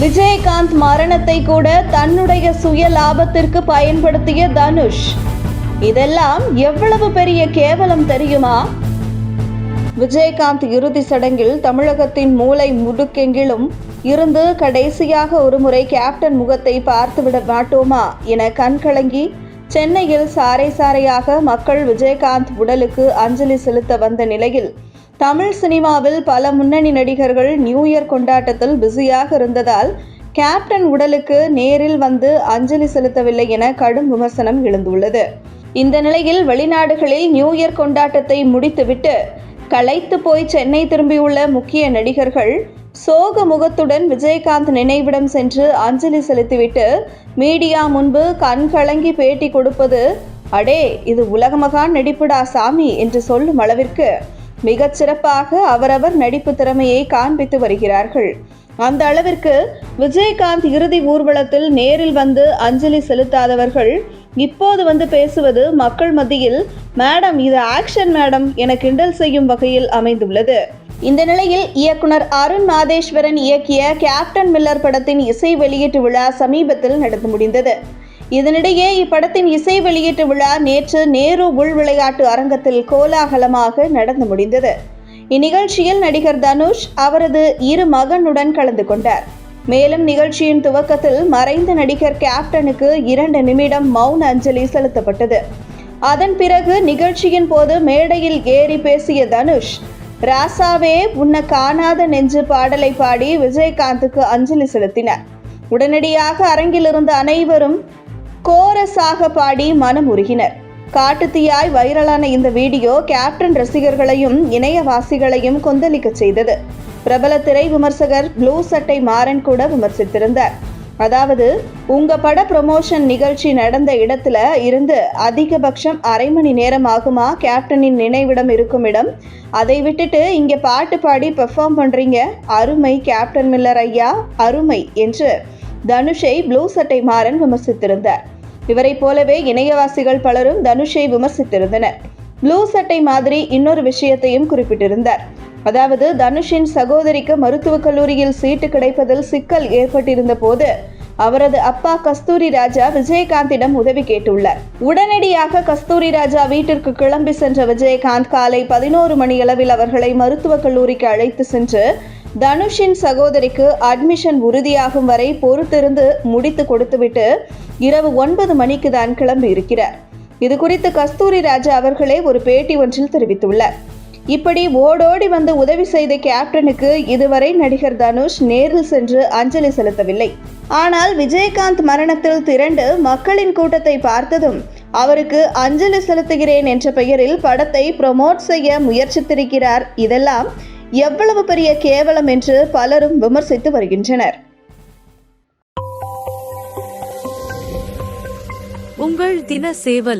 விஜயகாந்த் மரணத்தை கூட தன்னுடைய சுய லாபத்திற்கு பயன்படுத்திய தனுஷ். இதெல்லாம் எவ்வளவு பெரிய கேவலம் தெரியுமா? விஜயகாந்த் இறுதி சடங்கில் தமிழகத்தின் மூளை முடுக்கெங்கிலும் இருந்து கடைசியாக ஒருமுறை கேப்டன் முகத்தை பார்த்துவிட மாட்டோமா என கண்கலங்கி சென்னையில் சாறை சாறையாக மக்கள் விஜயகாந்த் உடலுக்கு அஞ்சலி செலுத்த வந்த நிலையில் தமிழ் சினிமாவில் பல முன்னணி நடிகர்கள் நியூ இயர் கொண்டாட்டத்தில் பிஸியாக இருந்ததால் கேப்டன் உடலுக்கு நேரில் வந்து அஞ்சலி செலுத்தவில்லை என கடும் விமர்சனம் எழுந்துள்ளது. இந்த நிலையில் வெளிநாடுகளில் நியூ இயர் கொண்டாட்டத்தை முடித்துவிட்டு களைத்து போய் சென்னை திரும்பியுள்ள முக்கிய நடிகர்கள் சோக முகத்துடன் விஜயகாந்த் நினைவிடம் சென்று அஞ்சலி செலுத்திவிட்டு மீடியா முன்பு கண் கலங்கி பேட்டி கொடுப்பது அடே இது உலகமகான் நடிப்புடா சாமி என்று சொல்லும் அளவிற்கு மிகச் சிறப்பாக அவரவர் நடிப்பு திறமையை காண்பித்து வருகிறார்கள். அந்த அளவிற்கு விஜயகாந்த் இறுதி ஊர்வலத்தில் நேரில் வந்து அஞ்சலி செலுத்தாதவர்கள் இப்போது வந்து பேசுவது மக்கள் மத்தியில் மேடம் இது ஆக்ஷன் மேடம் என கிண்டல் செய்யும் வகையில் அமைந்துள்ளது. இந்த நிலையில் இயக்குனர் அருண் மாதேஸ்வரன் இயக்கிய கேப்டன் மில்லர் படத்தின் இசை வெளியீட்டு விழா சமீபத்தில் நடந்து முடிந்தது. இதனிடையே இப்படத்தின் இசை வெளியீட்டு விழா நேற்று நேரு உள் விளையாட்டு அரங்கத்தில் கோலாகலமாக நடந்து முடிந்தது. இந்நிகழ்ச்சியில் நடிகர் தனுஷ் அவரது இரு மகனுடன் கலந்து கொண்டார். மேலும் நிகழ்ச்சியின் துவக்கத்தில் மறைந்த நடிகர் கேப்டனுக்கு இரண்டு நிமிடம் மௌன அஞ்சலி செலுத்தப்பட்டது. அதன் பிறகு நிகழ்ச்சியின் போது மேடையில் ஏறி பேசிய தனுஷ் ராசாவே உன்னை காணாத நெஞ்சு பாடலை பாடி விஜயகாந்துக்கு அஞ்சலி செலுத்தினர். உடனடியாக அரங்கிலிருந்த அனைவரும் கோரஸாக பாடி மனம் உருகினர். காட்டுத்தீயாய் வைரலான இந்த வீடியோ கேப்டன் ரசிகர்களையும் இணையவாசிகளையும் கொந்தளிக்கச் செய்தது. பிரபல திரை விமர்சகர் ப்ளூ சட்டை மாறன் கூட விமர்சித்திருந்தார். அதாவது உங்க பட ப்ரொமோஷன் நிகழ்ச்சி நடந்த இடத்துல இருந்து அதிகபட்சம் அரை மணி நேரம் ஆகுமா? கேப்டனின் நினைவிடம் இருக்கும் இடம். அதை விட்டுட்டு இங்க பாட்டு பாடி பெர்ஃபார்ம் பண்றீங்க? அருமை கேப்டன் மில்லர் ஐயா அருமை என்று தனுஷை ப்ளூ சட்டை மாறன் விமர்சித்திருந்தார். இவரை போலவே இணையவாசிகள் பலரும் தனுஷை விமர்சித்திருந்தனர். ப்ளூ சட்டை மாதிரி இன்னொரு விஷயத்தையும் குறிப்பிட்டிருந்தார். அதாவது தனுஷின் சகோதரிக்கு மருத்துவக் கல்லூரியில் சீட்டு கிடைப்பதில் சிக்கல் ஏற்பட்டிருந்த போது அவரது அப்பா கஸ்தூரி ராஜா விஜயகாந்திடம் உதவி கேட்டுள்ளார். உடனடியாக கஸ்தூரி ராஜா வீட்டிற்கு கிளம்பி சென்ற விஜயகாந்த் காலை பதினோரு மணியளவில் அவர்களை மருத்துவக் கல்லூரிக்கு அழைத்து சென்று தனுஷின் சகோதரிக்கு அட்மிஷன் உறுதியாகும் வரை பொறுத்திருந்து முடித்து கொடுத்துவிட்டு இரவு ஒன்பது மணிக்கு தான் கிளம்பி இருக்கிறார் இது குறித்து கஸ்தூரி ராஜா அவர்களே ஒரு பேட்டி ஒன்றில் தெரிவித்துள்ளார். இப்படி ஓடோடி வந்து உதவி செய்த கேப்டனுக்கு இதுவரை நடிகர் தனுஷ் நேரில் சென்று அஞ்சலி செலுத்தவில்லை. ஆனால் விஜயகாந்த் மரணத்தில் திரண்டு மக்களின் கூட்டத்தை பார்த்ததும் அவருக்கு அஞ்சலி செலுத்துகிறேன் என்ற பெயரில் படத்தை ப்ரொமோட் செய்ய முயற்சித்திருக்கிறார். இதெல்லாம் எவ்வளவு பெரிய கேவலம் என்று பலரும் விமர்சித்து வருகின்றனர். உங்கள் தின சேவல்